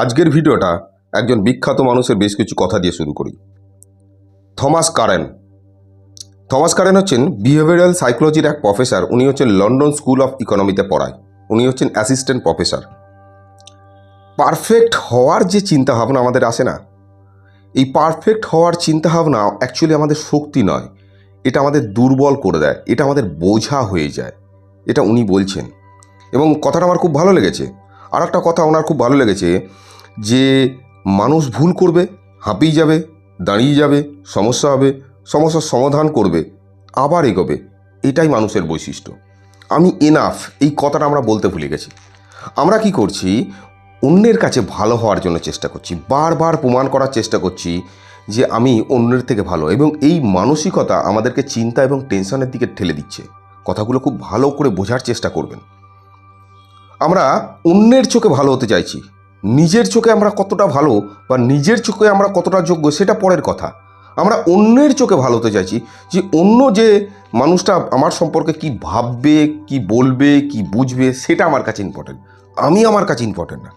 আজকের ভিডিওটা একজন বিখ্যাত মানুষের বেশ কিছু কথা দিয়ে শুরু করি। Thomas Curran. থমাস কারেন হচ্ছেন বিহেভিয়ারাল সাইকোলজির এক প্রফেসর। উনি হচ্ছেন লন্ডন স্কুল অফ ইকোনমিতে পড়ায়। উনি হচ্ছেন অ্যাসিস্ট্যান্ট প্রফেসর। পারফেক্ট হওয়ার যে চিন্তাভাবনা আমাদের আসে না, এই পারফেক্ট হওয়ার চিন্তাভাবনা অ্যাকচুয়ালি আমাদের শক্তি নয়। এটা আমাদের দুর্বল করে দেয়। এটা আমাদের বোঝা হয়ে যায়। এটা উনি বলছেন। এবং কথাটা আমার খুব ভালো লেগেছে। আর একটা কথা ওনার খুব ভালো লেগেছে যে মানুষ ভুল করবে, হাঁপিয়ে যাবে, দাঁড়িয়ে যাবে, সমস্যা হবে, সমস্যার সমাধান করবে, আবার এগোবে, এটাই মানুষের বৈশিষ্ট্য। আমি এনাফ এই কথাটা আমরা বলতে ভুলে গেছি। আমরা কি করছি? অন্যের কাছে ভালো হওয়ার জন্য চেষ্টা করছি, বারবার প্রমাণ করার চেষ্টা করছি যে আমি অন্যের থেকে ভালো এবং এই মানসিকতা আমাদেরকে চিন্তা এবং টেনশনের দিকে ঠেলে দিচ্ছে। কথাগুলো খুব ভালো করে বোঝার চেষ্টা করবেন। আমরা অন্যের চোখে ভালো হতে চাইছি নিজের চোখে আমরা কতটা ভালো বা নিজের চোখে আমরা কতটা যোগ্য সেটা পরের কথা। আমরা অন্যের চোখে ভালো হতে চাইছি যে অন্য যে মানুষটা আমার সম্পর্কে কি ভাববে, কি বলবে, কি বুঝবে সেটা আমার কাছে ইম্পর্টেন্ট আমি আমার কাছে ইম্পর্টেন্ট না।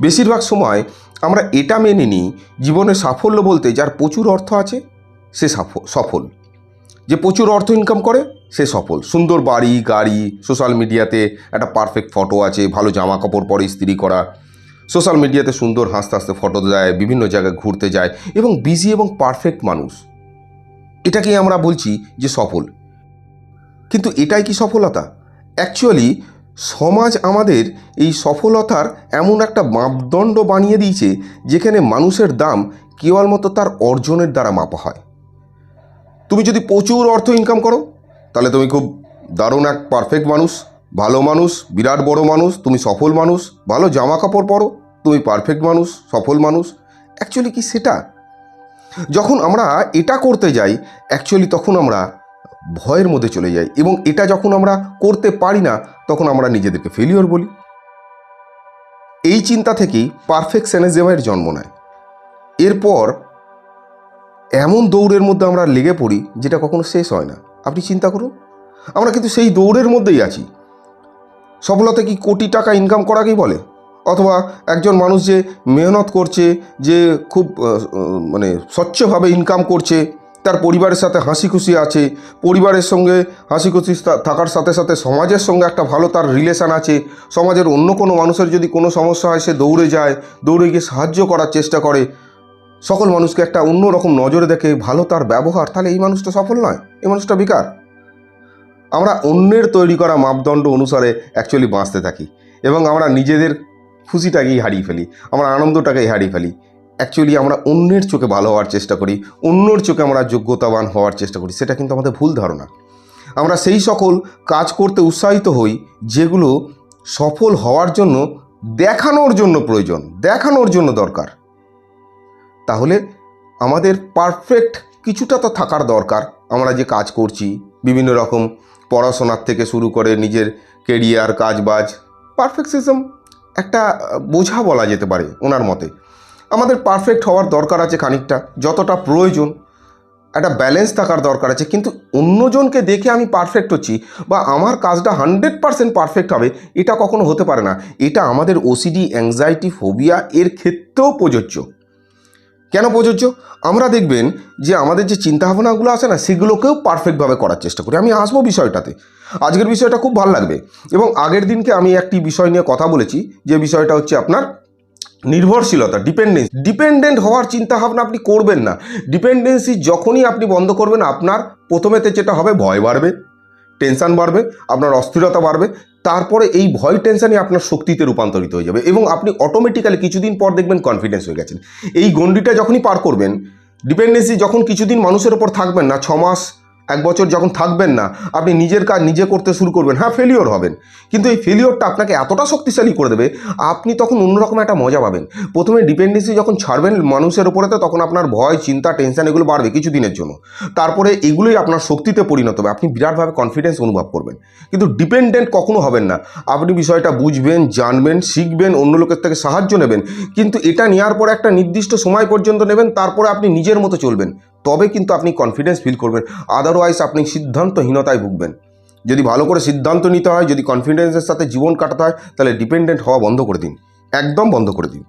বেশিরভাগ সময় আমরা এটা মেনে নিই জীবনে সাফল্য বলতে যার প্রচুর অর্থ আছে সে সাফ- সফল। যে প্রচুর অর্থ ইনকাম করে সে সফল। সুন্দর বাড়ি, গাড়ি সোশ্যাল মিডিয়াতে একটা পারফেক্ট ফটো আছে, ভালো জামা কাপড় পরে ইস্ত্রি করা সোশ্যাল মিডিয়াতে সুন্দর হাসতে হাসতে ফটো দেয়, বিভিন্ন জায়গায় ঘুরতে যায় এবং বিজি এবং পারফেক্ট মানুষ। এটাকেই আমরা বলছি যে সফল। কিন্তু এটাই কি সফলতা? অ্যাকচুয়ালি সমাজ আমাদের এই সফলতার এমন একটা মাপদণ্ড বানিয়ে দিয়েছে, যেখানে মানুষের দাম কেবলমাত্র তার অর্জনের দ্বারা মাপা হয়। তুমি যদি প্রচুর অর্থ ইনকাম করো, তাহলে তুমি খুব দারুণ এক পারফেক্ট মানুষ। ভালো মানুষ, বিরাট বড় মানুষ, তুমি সফল মানুষ, ভালো জামা কাপড় পরো, তুমি পারফেক্ট মানুষ, সফল মানুষ। অ্যাকচুয়ালি কি সেটা? যখন আমরা এটা করতে যাই অ্যাকচুয়ালি তখন আমরা ভয়ের মধ্যে চলে যাই এবং এটা যখন আমরা করতে পারি না, তখন আমরা নিজেদেরকে ফেলিওর বলি। এই চিন্তা থেকেই পারফেক্ট পারফেকশনিজমের জন্ম নেয়। এরপর এমন দৌড়ের মধ্যে আমরা লেগে পড়ি, যেটা কখনো শেষ হয় না। আপনি চিন্তা করুন। আমরা কিন্তু সেই দৌড়ের মধ্যেই আছি। সফলতা কি কোটি টাকা ইনকাম করাকেই বলে? অথবা একজন মানুষ যে মেহনত করছে, যে খুব মানে স্বচ্ছভাবে ইনকাম করছে, তার পরিবারের সাথে হাসি খুশি আছে, পরিবারের সঙ্গে হাসি খুশি থাকার সাথে সাথে সমাজের সঙ্গে একটা ভালো তার রিলেশান আছে, সমাজের অন্য কোনো মানুষের যদি কোনো সমস্যা হয় সে দৌড়ে যায়, দৌড়ে গিয়ে সাহায্য করার চেষ্টা করে। সকল মানুষকে একটা অন্য রকম নজরে দেখে ভালো তার ব্যবহার, তাহলে এই মানুষটা সফল নয়, এই মানুষটা বেকার। আমরা অন্যের তৈরি করা মাপদণ্ড অনুসারে অ্যাকচুয়ালি বাঁচতে থাকি এবং আমরা নিজেদের খুশিটাকেই হারিয়ে ফেলি, আমরা আনন্দটাকেই হারিয়ে ফেলি। অ্যাকচুয়ালি আমরা অন্যের চোখে ভালো হওয়ার চেষ্টা করি, অন্যর চোখে আমরা যোগ্যতাবান হওয়ার চেষ্টা করি, সেটা কিন্তু আমাদের ভুল ধারণা। আমরা সেই সকল কাজ করতে উৎসাহিত হই, যেগুলো সফল হওয়ার জন্য, দেখানোর জন্য প্রয়োজন, দেখানোর জন্য দরকার। তাহলে আমাদের পারফেক্ট কিছুটা তো থাকার দরকার, আমরা যে কাজ করছি, বিভিন্ন রকম পড়াশোনার থেকে শুরু করে নিজের কেরিয়ার কাজবাজ পারফেকশিজম একটা বোঝা বলা যেতে পারে ওনার মতে। আমাদের পারফেক্ট হওয়ার দরকার আছে খানিকটা, যতটা প্রয়োজন, একটা ব্যালেন্স থাকার দরকার আছে, কিন্তু অন্যজনকে দেখে আমি পারফেক্ট হচ্ছি বা আমার কাজটা হান্ড্রেড পারসেন্ট পারফেক্ট হবে, এটা কখনো হতে পারে না। এটা আমাদের ওসিডি অ্যাংজাইটি ফোবিয়া এর ক্ষেত্রেও প্রযোজ্য। কেন প্রযোজ্য? আমরা দেখবেন যে আমাদের যে চিন্তাভাবনাগুলো আছে না, সেগুলোকেও পারফেক্টভাবে করার চেষ্টা করি। আমি আসব বিষয়টাতে। আজকের বিষয়টা খুব ভালো লাগবে। এবং আগের দিনকে আমি একটি বিষয় নিয়ে কথা বলেছি, যে বিষয়টা হচ্ছে আপনার নির্ভরশীলতা ডিপেন্ডেন্স ডিপেন্ডেন্ট হওয়ার চিন্তা ভাবনা আপনি করবেন না। ডিপেন্ডেন্সি যখনই আপনি বন্ধ করবেন, আপনার প্রথমেতে যেটা হবে, ভয় বাড়বে। টেনশন বাড়বে, আপনার অস্থিরতা বাড়বে, তারপরে এই ভয় টেনশানই আপনার শক্তিতে রূপান্তরিত হয়ে যাবে এবং আপনি অটোমেটিক্যালি কিছুদিন পর দেখবেন কনফিডেন্স হয়ে গেছেন। এই গণ্ডিটা যখনই পার করবেন ডিপেন্ডেন্সি যখন কিছুদিন মানুষের ওপর থাকবেন না ছ মাস এক বছর যখন থাকবেন না, আপনি নিজের কাজ নিজে করতে শুরু করবেন হ্যাঁ ফেলিওর হবেন। কিন্তু এই ফেলিওরটা আপনাকে এতটা শক্তিশালী করে দেবে, আপনি তখন অন্যরকম একটা মজা পাবেন। প্রথমে ডিপেন্ডেন্সি যখন ছাড়বেন মানুষের ওপরেতে তখন আপনার ভয়, চিন্তা টেনশন এগুলো বাড়বে কিছুদিনের জন্য। তারপরে এগুলোই আপনার শক্তিতে পরিণত হবে, আপনি বিরাটভাবে কনফিডেন্স অনুভব করবেন। কিন্তু ডিপেন্ডেন্ট কখনো হবেন না। আপনি বিষয়টা বুঝবেন, জানবেন, শিখবেন, অন্য লোকের থেকে সাহায্য নেবেন। কিন্তু এটা নেওয়ার পরে একটা নির্দিষ্ট সময় পর্যন্ত নেবেন, তারপরে আপনি নিজের মতো চলবেন। তবে কিন্তু আপনি কনফিডেন্স ফিল করবেন। আদারওয়াইজ আপনি সিদ্ধান্তহীনতায় ভুগবেন। যদি ভালো করে সিদ্ধান্ত নিতে হয়, যদি কনফিডেন্সের সাথে জীবন কাটাতে হয়, তাহলে ডিপেন্ডেন্ট হওয়া বন্ধ করে দিন। একদম বন্ধ করে দিন।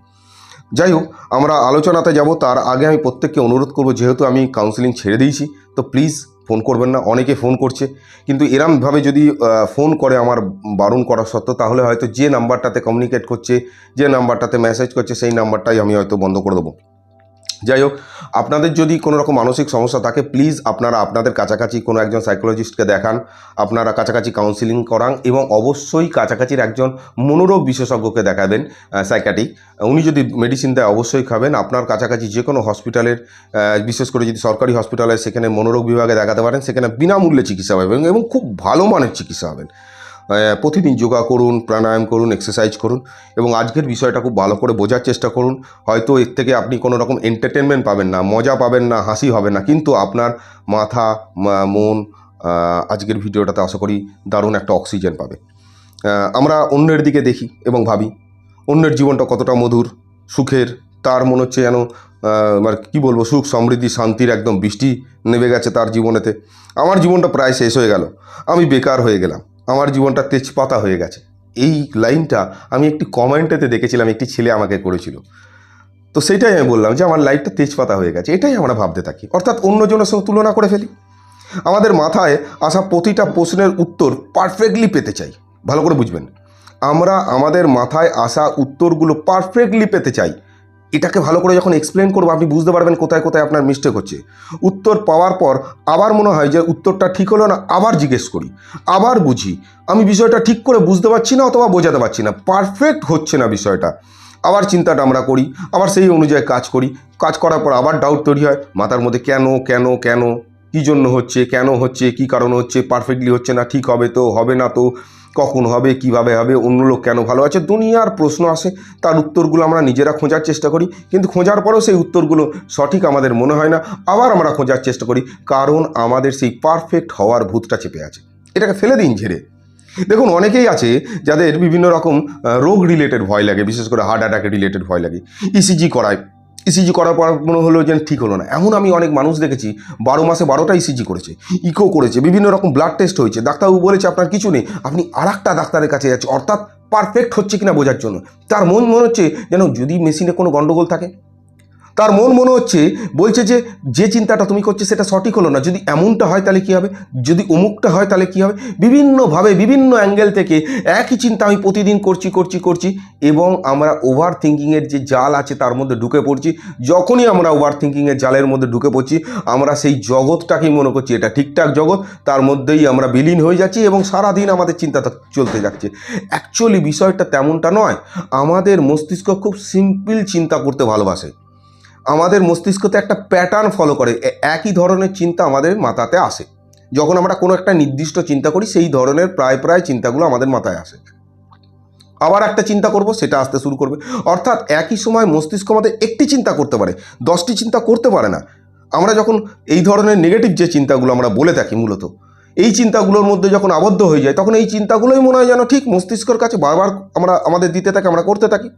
যাই হোক, আমরা আলোচনাতে যাব। তার আগে আমি প্রত্যেককে অনুরোধ করব, যেহেতু আমি কাউন্সিলিং ছেড়ে দিয়েছি, তো প্লিজ ফোন করবেন না। অনেকে ফোন করছে। কিন্তু এরমভাবে যদি ফোন করে আমার বারণ করা সত্ত্বেও, তাহলে হয়তো যে নাম্বারটাতে কমিউনিকেট করছে, যে নাম্বারটাতে মেসেজ করছে, সেই নাম্বারটাই আমি হয়তো বন্ধ করে দেবো। যাই হোক আপনাদের যদি কোনো রকম মানসিক সমস্যা থাকে প্লিজ আপনারা আপনাদের কাছাকাছি কোনো একজন সাইকোলজিস্টকে দেখান। আপনারা কাছাকাছি কাউন্সিলিং করান এবং অবশ্যই কাছাকাছির একজন মনোরোগ বিশেষজ্ঞকে দেখাবেন সাইকাটিক উনি যদি মেডিসিন দেয় অবশ্যই খাবেন। আপনার কাছাকাছি যে কোনো হসপিটালের বিশেষ করে যদি সরকারি হসপিটালে সেখানে মনোরোগ বিভাগে দেখাতে পারেন সেখানে বিনামূল্যে চিকিৎসা পাবেন এবং খুব ভালো মানের চিকিৎসা আহ, প্রতিদিন যোগা করুন প্রাণায়াম করুন এক্সারসাইজ করুন এবং আজকের বিষয়টা খুব ভালো করে বোঝার চেষ্টা করুন। হয়তো এর থেকে আপনি কোনো রকম এন্টারটেনমেন্ট পাবেন না মজা পাবেন না হাসি হবে না। কিন্তু আপনার মাথা মন আজকের ভিডিওটাতে আশা করি দারুণ একটা অক্সিজেন পাবে। আমরা অন্যের দিকে দেখি এবং ভাবি অন্যের জীবনটা কতটা মধুর সুখের তার মনে হচ্ছে যেন আহ, মানে কী বলব সুখ সমৃদ্ধি শান্তির একদম বৃষ্টি নেমে গেছে তার জীবনেতে। আমার জীবনটা প্রায় শেষ হয়ে গেল আমি বেকার হয়ে গেলাম। আমার জীবনটা তেজপাতা হয়ে গেছে। এই লাইনটা আমি একটি কমেন্টেতে দেখেছিলাম, একটি ছেলে আমাকে করেছিল। তো সেটাই আমি বললাম যে আমার লাইফটা তেজপাতা হয়ে গেছে, এটাই আমরা ভাবতে থাকি। অর্থাৎ অন্যজনের সঙ্গে তুলনা করে ফেলি। আমাদের মাথায় আসা প্রতিটা প্রশ্নের উত্তর পারফেক্টলি পেতে চাই। ভালো করে বুঝবেন। আমরা আমাদের মাথায় আসা উত্তরগুলো পারফেক্টলি পেতে চাই। এটাকে ভালো করে যখন এক্সপ্লেন করব, আপনি বুঝতে পারবেন কোথায় কোথায় আপনার মিস্টেক হচ্ছে। উত্তর পাওয়ার পর আবার মনে হয় যে উত্তরটা ঠিক হলো না, আবার জিজ্ঞেস করি, আবার বুঝি। আমি বিষয়টা ঠিক করে বুঝতে পারছি না অথবা বোঝাতে পারছি না পারফেক্ট হচ্ছে না বিষয়টা। আবার চিন্তাটা আমরা করি, আবার সেই অনুযায়ী কাজ করি, কাজ করার পর আবার ডাউট তৈরি হয়, মাথার মধ্যে কেন কেন কেন কী জন্য হচ্ছে, কেন হচ্ছে, কী কারণ হচ্ছে পারফেক্টলি হচ্ছে না, ঠিক হবে তো, হবে না তো, কখন হবে, কীভাবে হবে, অন্য লোক কেন ভালো আছে, দুনিয়ার প্রশ্ন আসে, তার উত্তরগুলো আমরা নিজেরা খোঁজার চেষ্টা করি, কিন্তু খোঁজার পরেও সেই উত্তরগুলো সঠিক আমাদের মনে হয় না, আবার আমরা খোঁজার চেষ্টা করি, কারণ আমাদের সেই পারফেক্ট হওয়ার ভূতটা চেপে আছে। এটাকে ফেলে দিন ঝেড়ে। দেখুন, অনেকেই আছে যাদের বিভিন্ন রকম রোগ রিলেটেড ভয় লাগে, বিশেষ করে হার্ট অ্যাটাকের রিলেটেড ভয় লাগে ইসিজি করায় ইসিজি করার পর মনে হলো যেন ঠিক হলো না। এমন আমি অনেক মানুষ দেখেছি, বারো মাসে বারোটা ইসিজি করেছে ইকো করেছে, বিভিন্ন রকম ব্লাড টেস্ট হয়েছে। ডাক্তারবাবু বলেছে, আপনার কিছু নেই, আপনি আর ডাক্তারের কাছে যাচ্ছে অর্থাৎ পারফেক্ট হচ্ছে কিনা বোঝার জন্য। তার মন মনে হচ্ছে যেন যদি মেশিনে কোনো গণ্ডগোল থাকে তার মন মনে হচ্ছে, বলছে যে যে চিন্তাটা তুমি করছ সেটা সঠিক হলো না। যদি এমনটা হয় তাহলে কী হবে? যদি অমুকটা হয় তাহলে কী হবে? বিভিন্নভাবে, বিভিন্ন অ্যাঙ্গেল থেকে একই চিন্তা আমি প্রতিদিন করছি করছি করছি এবং আমরা ওভার থিঙ্কিংয়ের যে জাল আছে তার মধ্যে ঢুকে পড়ছি। যখনই আমরা ওভার থিঙ্কিংয়ের জালের মধ্যে ঢুকে পড়ছি, আমরা সেই জগৎটাকেই মনে করছি, এটা ঠিকঠাক জগৎ, তার মধ্যেই আমরা বিলীন হয়ে যাচ্ছি এবং সারাদিন আমাদের চিন্তাটা চলতে যাচ্ছে। অ্যাকচুয়ালি বিষয়টা তেমনটা নয়, আমাদের মস্তিষ্ক খুব সিম্পল চিন্তা করতে ভালোবাসে। আমাদের মস্তিষ্কতে একটা প্যাটার্ন ফলো করে। একই ধরনের চিন্তা আমাদের মাথাতে আসে। যখন আমরা কোনো একটা নির্দিষ্ট চিন্তা করি, সেই ধরনের প্রায় প্রায় চিন্তাগুলো আমাদের মাথায় আসে। আবার একটা চিন্তা করব, সেটা আসতে শুরু করবে। অর্থাৎ একই সময় মস্তিষ্ক আমাদের একটি চিন্তা করতে পারে, দশটি চিন্তা করতে পারে না। আমরা যখন এই ধরনের নেগেটিভ যে চিন্তাগুলো আমরা বলে থাকি মূলত, এই চিন্তাগুলোর মধ্যে যখন আবদ্ধ হয়ে যায় তখন এই চিন্তাগুলোই মনে হয় যেন ঠিক মস্তিষ্কর কাছে বারবার আমরা, আমাদের দিতে থাকি, আমরা করতে থাকি।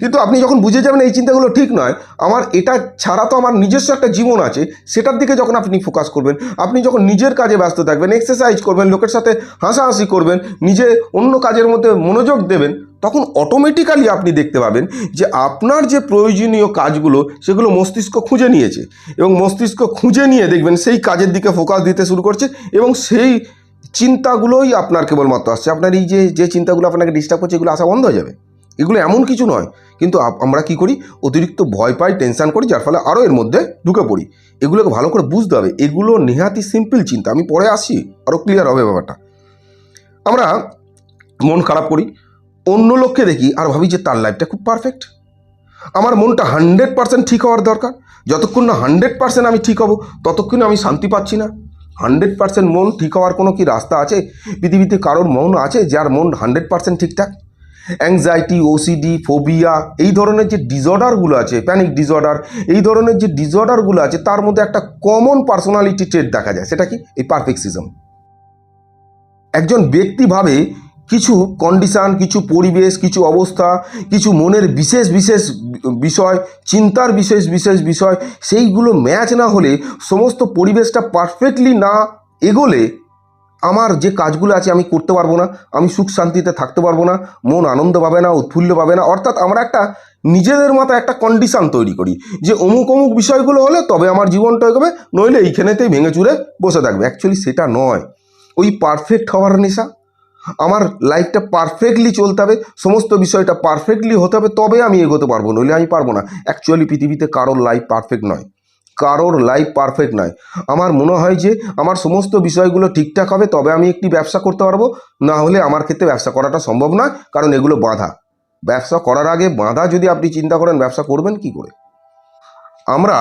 কিন্তু আপনি যখন বুঝে যাবেন এই চিন্তাগুলো ঠিক নয়, আমার এটা ছাড়া তো আমার নিজস্ব একটা জীবন আছে, সেটার দিকে যখন আপনি ফোকাস করবেন, আপনি যখন নিজের কাজে ব্যস্ত থাকবেন এক্সারসাইজ করবেন, লোকের সাথে হাসাহাসি করবেন, নিজে অন্য কাজের মধ্যে মনোযোগ দেবেন, তখন অটোমেটিক্যালি আপনি দেখতে পাবেন যে আপনার যে প্রয়োজনীয় কাজগুলো, সেগুলো মস্তিষ্ক খুঁজে নিয়েছে এবং মস্তিষ্ক খুঁজে নিয়ে দেখবেন সেই কাজের দিকে ফোকাস দিতে শুরু করছে এবং সেই চিন্তাগুলোই আপনার কেবলমাত্র আসছে। আপনার এই যে যে চিন্তাগুলো আপনাকে ডিস্টার্ব করছে, এগুলো আসা বন্ধ হয়ে যাবে। এগুলো এমন কিছু নয়। কিন্তু আমরা কি করি? অতিরিক্ত ভয় পাই টেনশান করি, যার ফলে আরও এর মধ্যে ঢুকে পড়ি। এগুলোকে ভালো করে বুঝতে হবে। এগুলো নেহাতি সিম্পল চিন্তা। আমি পরে আসি আরও ক্লিয়ার হবে ব্যাপারটা। আমরা মন খারাপ করি, অন্য লোককে দেখি, আর ভাবি যে তার লাইফটা খুব পারফেক্ট আমার মনটা হান্ড্রেড পার্সেন্ট ঠিক হওয়ার দরকার। যতক্ষণ না হান্ড্রেড পার্সেন্ট আমি ঠিক হব, ততক্ষণ আমি শান্তি পাচ্ছি না। হান্ড্রেড পার্সেন্ট মন ঠিক হওয়ার কোনো কি রাস্তা আছে? পৃথিবীতে কারোর মন আছে যার মন হান্ড্রেড পার্সেন্ট ঠিকঠাক? অ্যাংজাইটি ওসিডি ফোবিয়া এই ধরনের যে ডিসঅর্ডারগুলো আছে প্যানিক ডিসঅর্ডার এই ধরনের যে ডিসঅর্ডারগুলো আছে, তার মধ্যে একটা কমন পার্সোনালিটি ট্রেড দেখা যায়, সেটা কি? এই পারফেক্সিজম একজন ব্যক্তি ভাবে কিছু কন্ডিশান কিছু পরিবেশ, কিছু অবস্থা, কিছু মনের বিশেষ বিশেষ বিষয়, চিন্তার বিশেষ বিশেষ বিষয়, সেইগুলো ম্যাচ না হলে সমস্ত পরিবেশটা পারফেক্টলি না এগোলে আমার যে কাজগুলো আছে আমি করতে পারব না, আমি সুখ শান্তিতে থাকতে পারব না, মন আনন্দ পাবে না, উৎফুল্ল পাবে না, অর্থাৎ আমরা একটা নিজেদের মাথায় একটা কন্ডিশান তৈরি করি যে অমুক অমুক বিষয়গুলো হলে তবে আমার জীবনটা এগোবে, নইলে এইখানেতেই ভেঙে চুরে বসে থাকবে। অ্যাকচুয়ালি সেটা নয়। ওই পারফেক্ট হওয়ার নেশা। আমার লাইফটা পারফেক্টলি চলতে হবে, সমস্ত বিষয়টা পারফেক্টলি হতে হবে, তবে আমি এগোতে পারব, নইলে আমি পারব না। অ্যাকচুয়ালি পৃথিবীতে কারোর লাইফ পারফেক্ট নয়। কারোর লাইফ পারফেক্ট নয়। আমার মনে হয় যে আমার সমস্ত বিষয়গুলো ঠিকঠাক হবে, তবে আমি একটি ব্যবসা করতে পারব। না হলে আমার ক্ষেত্রে ব্যবসা করাটা সম্ভব নয়, কারণ এগুলো বাধা। ব্যবসা করার আগে বাধা যদি আপনি চিন্তা করেন, ব্যবসা করবেন কি করে? আমরা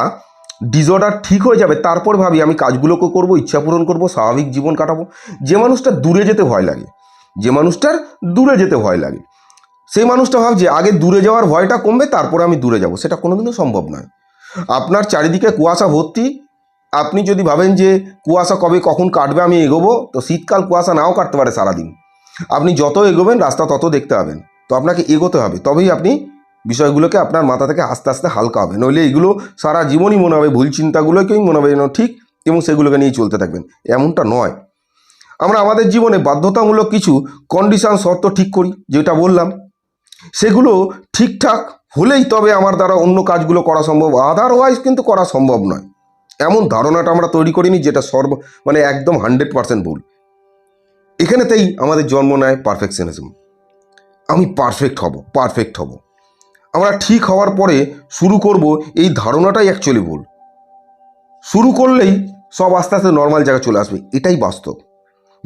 ডিসঅর্ডার ঠিক হয়ে যাবে, তারপর ভাবি আমি কাজগুলোকে করব, ইচ্ছা পূরণ করব, স্বাভাবিক জীবন কাটাবো। যে মানুষটা দূরে যেতে ভয় লাগে, যে মানুষটার দূরে যেতে ভয় লাগে, সেই মানুষটা ভাবছে আগে দূরে যাওয়ার ভয়টা কমবে, তারপরে আমি দূরে যাব। সেটা কোনোদিনও সম্ভব নয়। আপনার চারিদিকে কুয়াশা ভর্তি। আপনি যদি ভাবেন যে কুয়াশা কবে কখন কাটবে আমি এগোবো, তো শীতকাল কুয়াশা নাও কাটতে পারে সারাদিন। আপনি যত এগোবেন, রাস্তা তত দেখতে পাবেন। তো আপনাকে এগোতে হবে, তবেই আপনি বিষয়গুলোকে আপনার মাথা থেকে আস্তে আস্তে হালকা হবে। নইলে এগুলো সারা জীবনই মনে হবে, ভুল চিন্তাগুলোকেই মনে হবে যেন ঠিক এবং সেগুলোকে নিয়ে চলতে থাকবেন। এমনটা নয়। আমরা আমাদের জীবনে বাধ্যতামূলক কিছু কন্ডিশন শর্ত ঠিক করি, যেটা বললাম। সেগুলো ঠিকঠাক হলেই তবে আমার দ্বারা অন্য কাজগুলো করা সম্ভব। আদারওয়াইজ কিন্তু করা সম্ভব নয়। এমন ধারণাটা আমরা তৈরি করিনি যেটা সর্ব মানে একদম হান্ড্রেড পার্সেন্ট ভুল। এখানেতেই আমাদের জন্ম নেয় পারফেকশনিজম। আমি পারফেক্ট হব পারফেক্ট হব। আমরা ঠিক হওয়ার পরে শুরু করব এই ধারণাটাই অ্যাকচুয়ালি ভুল। শুরু করলেই সব আস্তে আস্তে নর্মাল জায়গায় চলে আসবে। এটাই বাস্তব।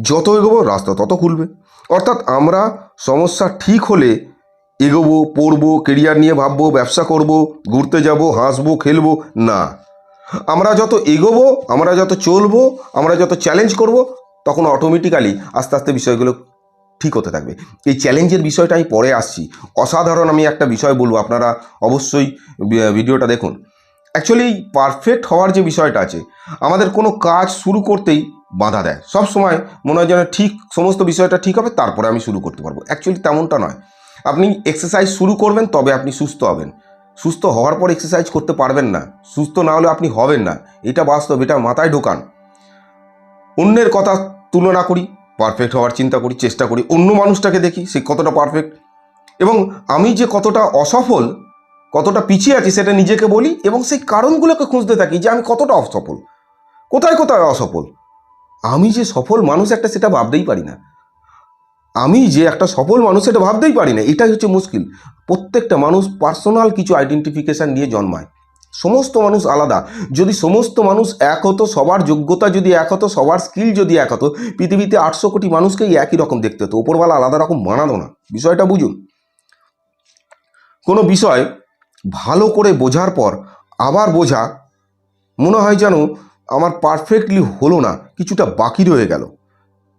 যত এগোবো রাস্তা তত খুলবে। অর্থাৎ আমরা সমস্যা ঠিক হলে এগোবো, পড়ব কেরিয়ার নিয়ে ভাববো, ব্যবসা করব, ঘুরতে যাব, হাসবো, খেলব, না। আমরা যত এগোবো, আমরা যত চলবো, আমরা যত চ্যালেঞ্জ করব, তখন অটোমেটিক্যালি আস্তে আস্তে বিষয়গুলো ঠিক হতে থাকবে। এই চ্যালেঞ্জের বিষয়টা আমি পরে আসছি। অসাধারণ আমি একটা বিষয় বলব, আপনারা অবশ্যই ভিডিওটা দেখুন। অ্যাকচুয়ালি পারফেক্ট হওয়ার যে বিষয়টা আছে, আমাদের কোনো কাজ শুরু করতেই বাধা দেয়। সব সময় মনে হয় যেন ঠিক, সমস্ত বিষয়টা ঠিক হবে, তারপরে আমি শুরু করতে পারব। অ্যাকচুয়ালি তেমনটা নয়। আপনি এক্সারসাইজ শুরু করবেন, তবে আপনি সুস্থ হবেন। সুস্থ হওয়ার পর এক্সারসাইজ করতে পারবেন না। সুস্থ না হলে আপনি হবেন না। এটা বাস্তব, এটা মাথায় ঢোকান। অন্যের কথা তুলনা করি পারফেক্ট হওয়ার চিন্তা করি, চেষ্টা করি, অন্য মানুষটাকে দেখি, সে কতটা পারফেক্ট এবং আমি যে কতটা অসফল, কতটা পিছিয়ে আছি সেটা নিজেকে বলি এবং সেই কারণগুলোকে খুঁজতে থাকি যে আমি কতটা অসফল। কোথায় কোথায় অসফল? আমি যে সফল মানুষ একটা, সেটা ভাবতেই পারি না। আমি যে একটা সফল মানুষ, সেটা ভাবতেই পারি না। এটাই হচ্ছে মুশকিল। প্রত্যেকটা মানুষ পার্সোনাল কিছু আইডেন্টিফিকেশান নিয়ে জন্মায়। সমস্ত মানুষ আলাদা। যদি সমস্ত মানুষ এক হতো, সবার যোগ্যতা যদি এক হতো, সবার স্কিল যদি এক হতো, পৃথিবীতে আটশো কোটি মানুষকেই একই রকম দেখতে হতো। ওপরওয়ালা আলাদা রকম বানাতো না। বিষয়টা বুঝুন। কোনো বিষয় ভালো করে বোঝার পর আবার বোঝা মনে হয় যেন আমার পারফেক্টলি হলো না, কিছুটা বাকি রয়ে গেল।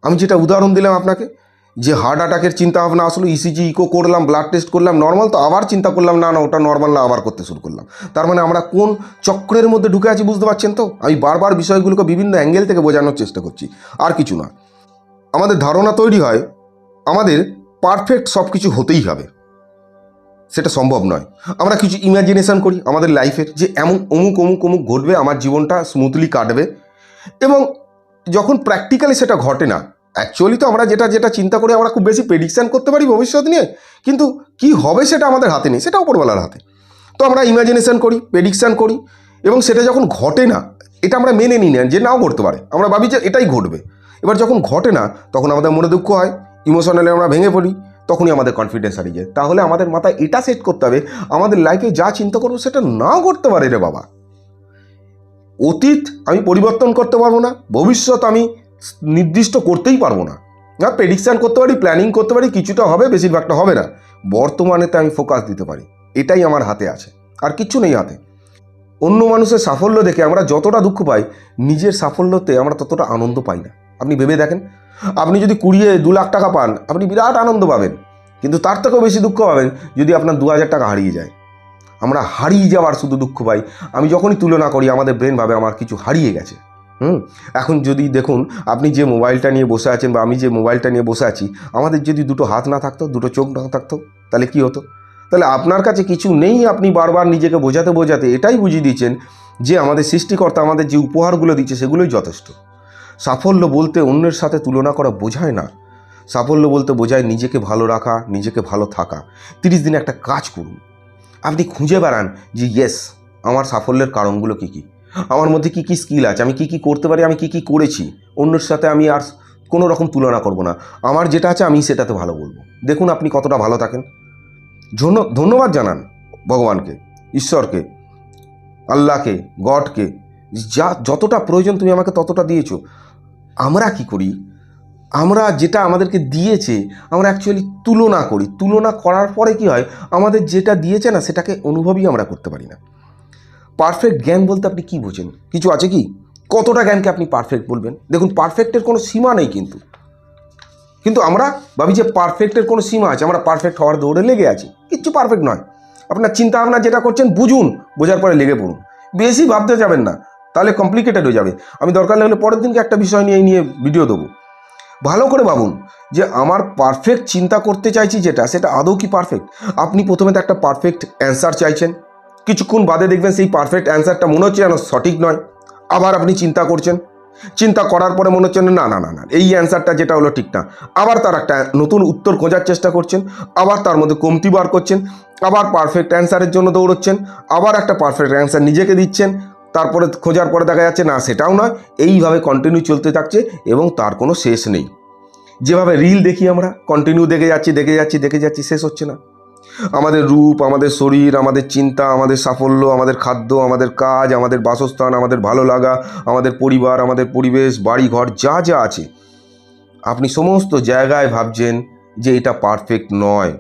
আমি যেটা উদাহরণ দিলাম আপনাকে যে হার্ট অ্যাটাকের চিন্তা ভাবনা আসলে ইসিজি ইকো করলাম ব্লাড টেস্ট করলাম নর্মাল তো আবার চিন্তা করলাম, না না, ওটা নর্মাল না, আবার করতে শুরু করলাম। তার মানে আমরা কোন চক্রের মধ্যে ঢুকে আছি বুঝতে পারছেন তো? আমি বারবার বিষয়গুলোকে বিভিন্ন অ্যাঙ্গেল থেকে বোঝানোর চেষ্টা করছি, আর কিছু না। আমাদের ধারণা তৈরি হয়, আমাদের পারফেক্ট সব কিছু হতেই হবে। সেটা সম্ভব নয়। আমরা কিছু ইমাজিনেশন করি আমাদের লাইফের যে এমন অমুক অমুক অমুক ঘটবে, আমার জীবনটা স্মুথলি কাটবে। এবং যখন প্র্যাকটিক্যালি সেটা ঘটে না অ্যাকচুয়ালি তো আমরা যেটা যেটা চিন্তা করি আমরা খুব বেশি প্রেডিকশান করতে পারি ভবিষ্যৎ নিয়ে, কিন্তু কি হবে সেটা আমাদের হাতে নেই, সেটা উপরবেলার হাতে। তো আমরা ইমাজিনেশন করি প্রেডিকশান করি, এবং সেটা যখন ঘটে না, এটা আমরা মেনে নিই না, যে নাও ঘটতে পারে। আমরা ভাবি যে এটাই ঘটবে। এবার যখন ঘটে না, তখন আমাদের মনে দুঃখ হয় ইমোশনালি আমরা ভেঙে পড়ি, তখনই আমাদের কনফিডেন্স হারিয়ে যায়। তাহলে আমাদের মাথায় এটা সেট করতে হবে, আমাদের লাইফে যা চিন্তা করব সেটা নাও ঘটতে পারে রে বাবা। অতীত আমি পরিবর্তন করতে পারব না, ভবিষ্যৎ আমি নির্দিষ্ট করতেই পারব না। না প্রেডিকশান করতে পারি প্ল্যানিং করতে পারি, কিছুটা হবে, বেশিরভাগটা হবে না। বর্তমানেতে আমি ফোকাস দিতে পারি। এটাই আমার হাতে আছে। আর কিচ্ছু নেই হাতে। অন্য মানুষের সাফল্য দেখে আমরা যতটা দুঃখ পাই, নিজের সাফল্যতে আমরা ততটা আনন্দ পাই না। আপনি ভেবে দেখেন। আপনি যদি কুড়িয়ে দু লাখ টাকা পান, আপনি বিরাট আনন্দ পাবেন। কিন্তু তার থেকেও বেশি দুঃখ পাবেন যদি আপনার দু হাজার টাকা হারিয়ে যায়। আমরা হারিয়ে যাওয়ার শুধু দুঃখ পাই। আমি যখনই তুলনা করি, আমাদের ব্রেন ভাবে আমার কিছু হারিয়ে গেছে। হুম? এখন যদি দেখুন, আপনি যে মোবাইলটা নিয়ে বসে আছেন বা আমি যে মোবাইলটা নিয়ে বসে আছি, আমাদের যদি দুটো হাত না থাকতো, দুটো চোখ না থাকতো, তাহলে কি হতো? তাহলে আপনার কাছে কিছু নেই, আপনি বারবার নিজেকে বোঝাতে বোঝাতে এটাই বুঝিয়ে দিচ্ছেন যে আমাদের সৃষ্টিকর্তা আমাদের যে উপহারগুলো দিচ্ছে, সেগুলোই যথেষ্ট। সাফল্য বলতে অন্যের সাথে তুলনা করা বোঝায় না। সাফল্য বলতে বোঝায় নিজেকে ভালো রাখা, নিজেকে ভালো থাকা। তিরিশ দিনে একটা কাজ করুন। আপনি খুঁজে বেড়ান যে, ইয়েস, আমার সাফল্যের কারণগুলো কী কী? আমার মধ্যে কী কী স্কিল আছে? আমি কী কী করতে পারি? আমি কী কী করেছি? অন্যের সাথে আমি আর কোনো রকম তুলনা করব না। আমার যেটা আছে, আমি সেটাতে ভালো বলব। দেখুন আপনি কতটা ভালো থাকেন। ধন্য, ধন্যবাদ জানান ভগবানকে, ঈশ্বরকে, আল্লাহকে, গডকে। যা, যতটা প্রয়োজন তুমি আমাকে ততটা দিয়েছ। আমরা কি করি? আমরা যেটা আমাদেরকে দিয়েছে, আমরা অ্যাকচুয়ালি তুলনা করি। তুলনা করার পরে কি হয়? আমাদের যেটা দিয়েছে না, সেটাকে অনুভবই আমরা করতে পারি না। পারফেক্ট জ্ঞান বলতে আপনি কি বোঝেন? কিছু আছে কি? কতটা জ্ঞানকে আপনি পারফেক্ট বলবেন? দেখুন পারফেক্টের কোনো সীমা নেই কিন্তু। কিন্তু আমরা ভাবি যে পারফেক্টের কোনো সীমা আছে, আমরা পারফেক্ট হওয়ার দৌড়ে লেগে আছি। কিচ্ছু পারফেক্ট নয়। আপনার চিন্তা ভাবনা যেটা করছেন, বুঝুন, বোঝার পরে লেগে পড়ুন। বেশি ভাবতে যাবেন না, তাহলে কমপ্লিকেটেড হয়ে যাবে। আমি দরকার লাগলে পরের দিনকে একটা বিষয় নিয়ে নিয়ে ভিডিও দেবো। ভালো করে ভাবুন যে আমার পারফেক্ট চিন্তা করতে চাইছি যেটা, সেটা আদৌ কি পারফেক্ট আপনি প্রথমে তো একটা পারফেক্ট অ্যান্সার চাইছেন। কিছুক্ষণ বাদে দেখবেন সেই পারফেক্ট অ্যান্সারটা মনে হচ্ছে যেন সঠিক নয়। আবার আপনি চিন্তা করছেন। চিন্তা করার পরে মনে হচ্ছে না না না না, এই অ্যান্সারটা যেটা হলো ঠিক না। আবার তার একটা নতুন উত্তর খোঁজার চেষ্টা করছেন। আবার তার মধ্যে কমতি বার করছেন। আবার পারফেক্ট অ্যান্সারের জন্য দৌড়চ্ছেন। আবার একটা পারফেক্ট অ্যান্সার নিজেকে দিচ্ছেন। তারপরে খোঁজার পরে দেখা যাচ্ছে, না, সেটাও নয়। এইভাবে কন্টিনিউ চলতে থাকছে এবং তার কোনো শেষ নেই। যেভাবে রিল দেখি আমরা কন্টিনিউ দেখে যাচ্ছি দেখে যাচ্ছি দেখে যাচ্ছি, শেষ হচ্ছে না। আমাদের রূপ, আমাদের শরীর, আমাদের চিন্তা, আমাদের সাফল্য, আমাদের খাদ্য, আমাদের কাজ, আমাদের বাসস্থান, আমাদের ভালো লাগা, আমাদের পরিবার, আমাদের পরিবেশ বাড়ি ঘর যা যা আছে। আপনি সমস্ত জায়গায় ভাবছেন যে এটা পারফেক্ট নয়।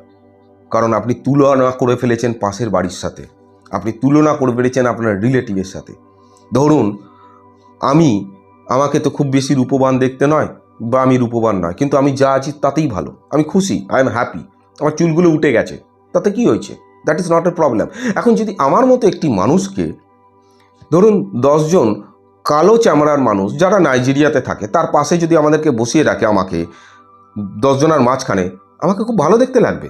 কারণ আপনি তুলনা করে ফেলেছেন পাশের বাড়ির সাথে। আপনি তুলনা করে ফেলেছেন আপনার রিলেটিভের সাথে। ধরুন, আমি, আমাকে তো খুব বেশি রূপবান দেখতে নয় বা আমি রূপবান নয়, কিন্তু আমি যা আছি তাতেই ভালো। আমি খুশি আই এম হ্যাপি আমার চুলগুলো উঠে গেছে। তাতে কি হয়েছে? That is not a problem এখন যদি আমার মতো একটি মানুষকে, ধরুন দশজন কালো চামড়ার মানুষ যারা নাইজেরিয়াতে থাকে, তার পাশে যদি আমাদেরকে বসিয়ে রাখে আমাকে দশজনের মাঝখানে, আমাকে খুব ভালো দেখতে লাগবে।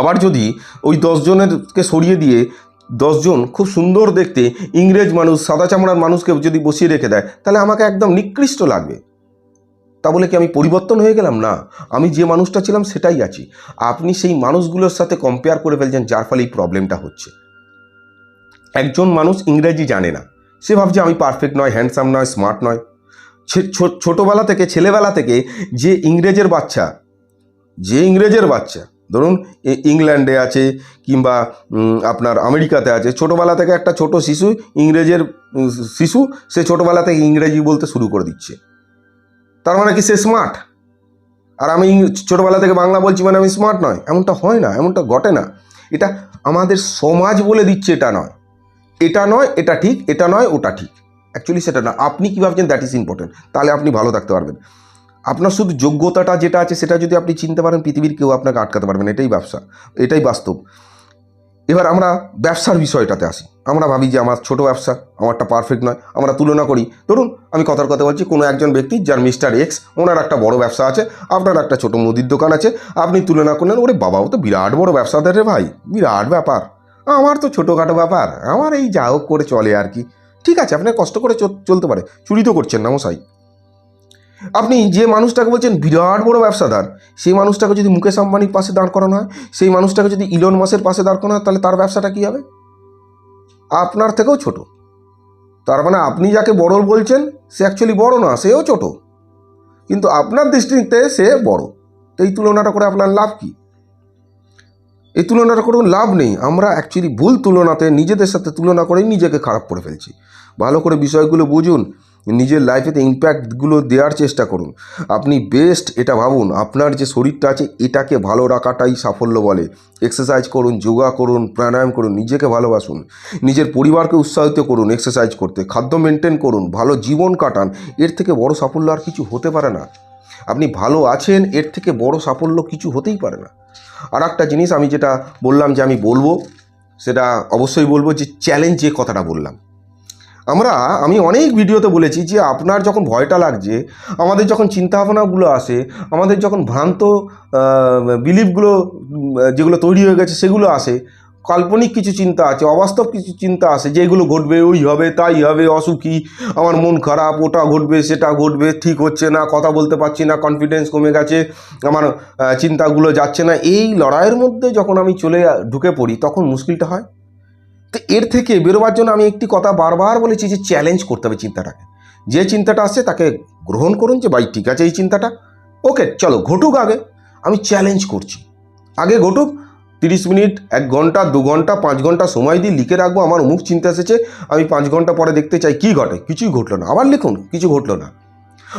আবার যদি ওই দশজনেরকে সরিয়ে দিয়ে দশজন খুব সুন্দর দেখতে ইংরেজ মানুষ, সাদা চামড়ার মানুষকে যদি বসিয়ে রেখে দেয়, তাহলে আমাকে একদম নিকৃষ্ট লাগবে। তা বলে কি আমি পরিবর্তন হয়ে গেলাম? না, আমি যে মানুষটা ছিলাম সেটাই আছি। আপনি সেই মানুষগুলোর সাথে কম্পেয়ার করে ফেলছেন, যার ফলে এই প্রবলেমটা হচ্ছে। একজন মানুষ ইংরেজি জানে না। সে ভাবছে, আমি পারফেক্ট নয় হ্যান্ডসাম নয় স্মার্ট নয়। ছোটবেলা থেকে, ছেলেবেলা থেকে যে ইংরেজের বাচ্চা, যে ইংরেজের বাচ্চা, ধরুন ইংল্যান্ডে আছে কিংবা আপনার আমেরিকাতে আছে, ছোটোবেলা থেকে একটা ছোট শিশু ইংরেজের শিশু, সে ছোটোবেলা থেকে ইংরেজি বলতে শুরু করে দিচ্ছে। তার মানে কি সে স্মার্ট আর আমি ছোটোবেলা থেকে বাংলা বলছি মানে আমি স্মার্ট নয়। এমনটা হয় না, এমনটা ঘটে না। এটা আমাদের সমাজ বলে দিচ্ছে এটা নয়। এটা নয়, এটা ঠিক, এটা নয়, ওটা ঠিক। অ্যাকচুয়ালি সেটা না। আপনি কী ভাবছেন দ্যাট ইজ ইম্পর্টেন্ট তাহলে আপনি ভালো থাকতে পারবেন। আপনার শুধু যোগ্যতাটা যেটা আছে, সেটা যদি আপনি চিনতে পারেন, পৃথিবীর কেউ আপনাকে আটকাতে পারবেন এটাই ব্যবসা। এটাই বাস্তব। এবার আমরা ব্যবসার বিষয়টাতে আসি। আমরা ভাবি যে আমার ছোট ব্যবসা, আমারটা পারফেক্ট নয়, আমরা তুলনা করি। ধরুন, আমি কথার কথা বলছি, কোনো একজন ব্যক্তি যার মিস্টার এক্স, ওনার একটা বড় ব্যবসা আছে, আপনার একটা ছোট মুদির দোকান আছে, আপনি তুলনা করলেন, ওরে বাবাও তো বিরাট বড় ব্যবসাদার রে ভাই, বিরাট ব্যাপার। আমার তো ছোটোখাটো ব্যাপার, আমার এই যা হোক করে চলে আর কি। ঠিক আছে, আপনার কষ্ট করে চলতে পারে, চুরি তো করছেন না মশাই। আপনি যে মানুষটাকে বলছেন বিরাট বড় ব্যবসাদার, সেই মানুষটাকে যদি মুকেশ আম্বানির পাশে দাঁড় করানো হয়, সেই মানুষটাকে যদি ইলন মাসের পাশে দাঁড় করানো হয়, তাহলে তার ব্যবসাটা কী হবে? আপনার থেকেও ছোট। তার মানে আপনি যাকে বড় বলছেন, সে অ্যাকচুয়ালি বড় না, সেও ছোট। কিন্তু আপনার দৃষ্টিতে সে বড়। তো এই তুলনাটা করে আপনার লাভ কী? এই তুলনাটা কোনো লাভ নেই। আমরা অ্যাকচুয়ালি ভুল তুলনাতে নিজেদের সাথে তুলনা করেই নিজেকে খারাপ করে ফেলছি। ভালো করে বিষয়গুলো বুঝুন। নিজের লাইফেতে ইম্প্যাক্টগুলো দেওয়ার চেষ্টা করুন। আপনি বেস্ট এটা ভাবুন, আপনার যে শরীরটা আছে, এটাকে ভালো রাখাটাই সাফল্য বলে। এক্সারসাইজ করুন, যোগা করুন, প্রাণায়াম করুন, নিজেকে ভালোবাসুন। নিজের পরিবারকে উৎসাহিত করুন এক্সারসাইজ করতে। খাদ্য মেনটেন করুন, ভালো জীবন কাটান, এর থেকে বড় সাফল্য আর কিছু হতে পারে না। আপনি ভালো আছেন, এর থেকে বড় সাফল্য কিছু হতেই পারে না। আর একটা জিনিস আমি যেটা বললাম যে আমি বলব, সেটা অবশ্যই বলব যে চ্যালেঞ্জ যে কথাটা বললাম। আমরা, আমি অনেক ভিডিওতে বলেছি যে আপনার যখন ভয়টা লাগছে, আমাদের যখন চিন্তাভাবনাগুলো আসে, আমাদের যখন ভ্রান্ত বিলিফগুলো যেগুলো তৈরি হয়ে গেছে সেগুলো আসে, কাল্পনিক কিছু চিন্তা আছে, অবাস্তব কিছু চিন্তা আছে যেগুলো ঘটবে, ওই হবে, তাই হবে, অসুখী, আমার মন খারাপ, ওটা ঘটবে, সেটা ঘটবে, ঠিক হচ্ছে না, কথা বলতে পারছি না কনফিডেন্স কমে গেছে, আমার চিন্তাগুলো যাচ্ছে না, এই লড়াইয়ের মধ্যে যখন আমি চলে ঢুকে পড়ি, তখন মুশকিলটা হয়। তো এর থেকে বেরোবার জন্য আমি একটি কথা বারবার বলেছি যে চ্যালেঞ্জ করতে হবে চিন্তাটাকে। যে চিন্তাটা আসছে তাকে গ্রহণ করুন যে, ভাই, ঠিক আছে এই চিন্তাটা। ওকে, চলো, ঘটুক আগে। আমি চ্যালেঞ্জ করছি। আগে ঘটুক, তিরিশ মিনিট, এক ঘণ্টা, দু ঘণ্টা, পাঁচ ঘণ্টা সময় দিয়ে লিখে রাখব, আমার অমুক চিন্তা এসেছে, আমি পাঁচ ঘণ্টা পরে দেখতে চাই কী ঘটে। কিছুই ঘটলো না। আবার লিখুন, কিছু ঘটলো না।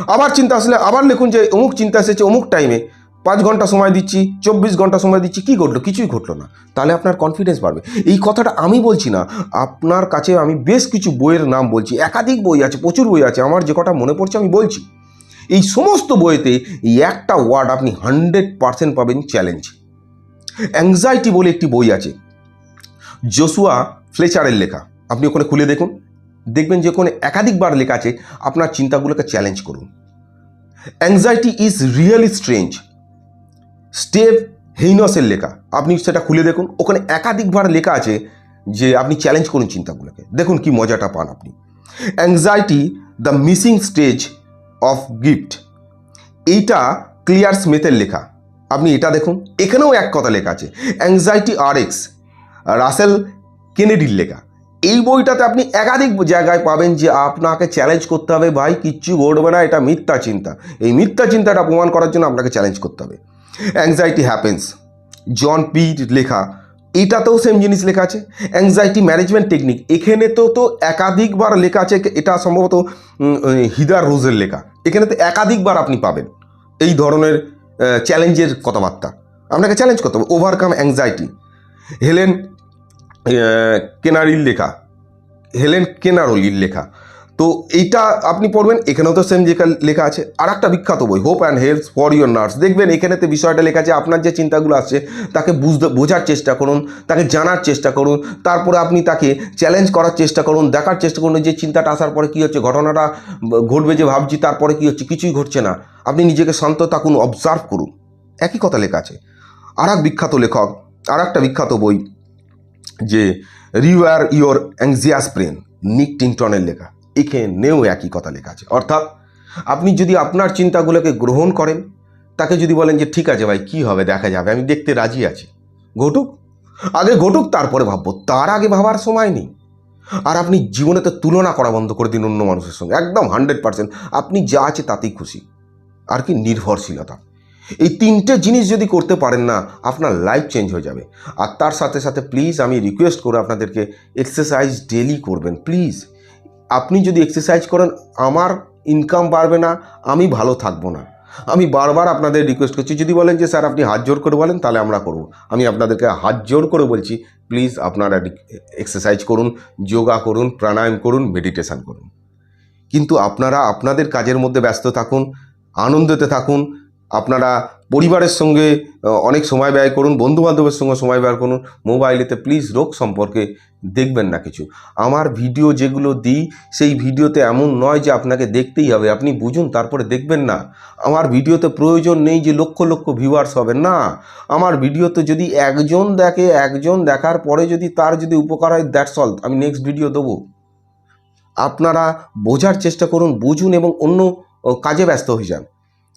আবার চিন্তা আসলে আবার লিখুন যে, অমুক চিন্তা এসেছে, অমুক টাইমে পাঁচ ঘণ্টা সময় দিচ্ছি, চব্বিশ ঘণ্টা সময় দিচ্ছি, কী ঘটলো? কিছুই ঘটলো না। তাহলে আপনার কনফিডেন্স বাড়বে। এই কথাটা আমি বলছি না, আপনার কাছে আমি বেশ কিছু বইয়ের নাম বলছি। একাধিক বই আছে, প্রচুর বই আছে, আমার যে কটা মনে পড়ছে আমি বলছি। এই সমস্ত বইতে এই একটা ওয়ার্ড আপনি হান্ড্রেড পারসেন্ট পাবেন চ্যালেঞ্জ অ্যাংজাইটি বলে একটি বই আছে জোসুয়া ফ্লেচারের লেখা। আপনি ওখানে খুলে দেখুন। দেখবেন যে ওখানে একাধিকবার লেখা আছে, আপনার চিন্তাগুলোকে চ্যালেঞ্জ করুন। Anxiety is really strange Steve হেইনসের লেখা। আপনি সেটা খুলে দেখুন। ওখানে একাধিকবার লেখা আছে যে আপনি চ্যালেঞ্জ করুন চিন্তাগুলোকে। দেখুন কি মজাটা পান আপনি। Anxiety the missing stage of gift এইটা ক্লিয়ার স্মিথের লেখা। আপনি এটা দেখুন। এখানেও এক কথা লেখা আছে। অ্যাংজাইটি আর এক্স রাসেল কেনেডির লেখা। এই বইটাতে আপনি একাধিক জায়গায় পাবেন যে আপনাকে চ্যালেঞ্জ করতে হবে, ভাই, কিচ্ছু ঘটবে না, এটা মিথ্যা চিন্তা। এই মিথ্যা চিন্তাটা প্রমাণ করার জন্য আপনাকে চ্যালেঞ্জ করতে হবে। অ্যাংজাইটি হ্যাপেন্স জন পি লেখা, এটাতেও সেম জিনিস লেখা আছে। অ্যাংজাইটি ম্যানেজমেন্ট টেকনিক এখানে তো তো একাধিকবার লেখা আছে, এটা সম্ভবত হিদার রোজের লেখা। এখানে তো একাধিকবার আপনি পাবেন এই ধরনের চ্যালেঞ্জের কথাবার্তা। আপনাকে চ্যালেঞ্জ করতে হবে ওভারকাম অ্যাংজাইটি হেলেন কেনারির লেখা হেলেন কেনারলির লেখা। তো এইটা আপনি পড়বেন, এখানেও তো সেম লেখা লেখা আছে। আর একটা বিখ্যাত বই hope and health for your nurse দেখবেন, এখানেতে বিষয়টা লেখা আছে, আপনার যে চিন্তাগুলো আসছে, তাকে বুঝতে বোঝার চেষ্টা করুন, তাকে জানার চেষ্টা করুন, তারপরে আপনি তাকে চ্যালেঞ্জ করার চেষ্টা করুন, দেখার চেষ্টা করুন, যে চিন্তাটা আসার পরে কী হচ্ছে, ঘটনাটা ঘটবে যে ভাবছি, তারপরে কী হচ্ছে, কিছুই ঘটছে না। আপনি নিজেকে শান্ত থাকুন অবজার্ভ করুন। একই কথা লেখা আছে। আর এক বিখ্যাত লেখক আর একটা বিখ্যাত বই, যে রিওয়ার ইওর অ্যাংজিয়াস ব্রেন নিক টিংটনের লেখা। এখানেও একই কথা লেখা আছে। অর্থাৎ আপনি যদি আপনার চিন্তাগুলোকে গ্রহণ করেন, তাকে যদি বলেন যে, ঠিক আছে ভাই, কি হবে? দেখা যাবে। আমি দেখতে রাজি আছি। ঘটুক। আগে ঘটুক, তারপরে ভাববো। তার আগে ভাবার সময় নেই। আর আপনি জীবনেতে তুলনা করা বন্ধ করে দিন অন্য মানুষের সঙ্গে। একদম হান্ড্রেড পার্সেন্ট। আপনি যা আছে তাতেই খুশি। আর কি নির্ভরশীলতা। এই তিনটে জিনিস যদি করতে পারেন না, আপনার লাইফ চেঞ্জ হয়ে যাবে। আর তার সাথে সাথে প্লিজ আমি রিকোয়েস্ট করব আপনাদেরকে এক্সারসাইজ ডেলি করবেন। প্লিজ আপনি যদি এক্সারসাইজ করেন, আমার ইনকাম বাড়বে না, আমি ভালো থাকব না। আমি বারবার আপনাদের রিকোয়েস্ট করছি, যদি বলেন যে, স্যার, আপনি হাত জোর করে বলেন, তাহলে আমরা করব। আমি আপনাদেরকে হাত জোর করে বলছি, প্লিজ আপনারা এক্সারসাইজ করুন, যোগা করুন, প্রাণায়াম করুন মেডিটেশান করুন। কিন্তু আপনারা আপনাদের কাজের মধ্যে ব্যস্ত থাকুন, আনন্দতে থাকুন, আপনারা পরিবারের সঙ্গে অনেক সময় ব্যয় করুন বন্ধু বান্ধবের সঙ্গে সময় ব্যয় করুন, মোবাইলেতে প্লিজ রোগ সম্পর্কে দেখবেন না কিছু। আমার ভিডিও যেগুলো দিই, সেই ভিডিওতে এমন নয় যে আপনাকে দেখতেই হবে, আপনি বুঝুন, তারপরে দেখবেন না। আমার ভিডিওতে প্রয়োজন নেই যে লক্ষ লক্ষ ভিউয়ার্স হবে না। আমার ভিডিওতে যদি একজন দেখে, একজন দেখার পরে যদি তার যদি উপকার হয় দ্যাটস অল আমি নেক্সট ভিডিও দেবো। আপনারা বোঝার চেষ্টা করুন, বুঝুন এবং অন্য কাজে ব্যস্ত হয়ে যান।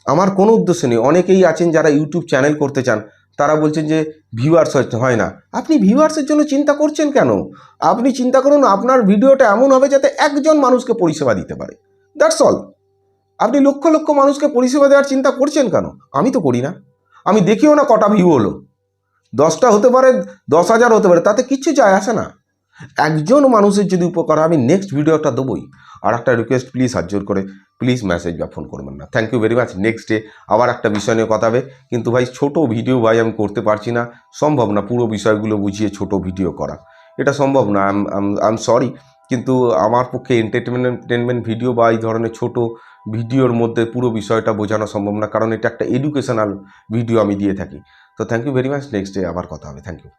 আমার কোনো উদ্দেশ্য নেই। অনেকেই আছেন যারা ইউটিউব চ্যানেল করতে চান, তারা বলছেন যে ভিউয়ার্স হয় না। আপনি ভিউয়ার্সের জন্য চিন্তা করছেন কেন? আপনি চিন্তা করুন, আপনার ভিডিওটা এমন হবে যাতে একজন মানুষকে পরিষেবা দিতে পারে। দ্যাটস অল আপনি লক্ষ লক্ষ মানুষকে পরিষেবা দেওয়ার চিন্তা করছেন কেন? আমি তো করি না। আমি দেখিও না কটা ভিউ হলো। দশটা হতে পারে, দশ হাজার হতে পারে, তাতে কিচ্ছু যায় আসে না। একজন মানুষের যদি উপকার আমি নেক্সট ভিডিওটা দেবোই। আর একটা রিকোয়েস্ট প্লিজ হাত করে। প্লিজ মেসেজ বা ফোন করবেন না। Thank you very much next day আবার একটা বিষয় নিয়ে কথা হবে। কিন্তু ভাই, ছোট ভিডিও ভাই আমি করতে পারছি না। সম্ভব না পুরো বিষয়গুলো বুঝিয়ে ছোট ভিডিও করা। এটা সম্ভব না। আই এম সরি কিন্তু আমার পক্ষে এন্টারটেনমেন্ট ভিডিও বা এই ধরনের ছোট ভিডিওর মধ্যে পুরো বিষয়টা বোঝানো সম্ভব না। কারণ এটা একটা এডুকেশনাল ভিডিও আমি দিয়ে থাকি। তো thank you very much next day আবার কথা হবে। Thank you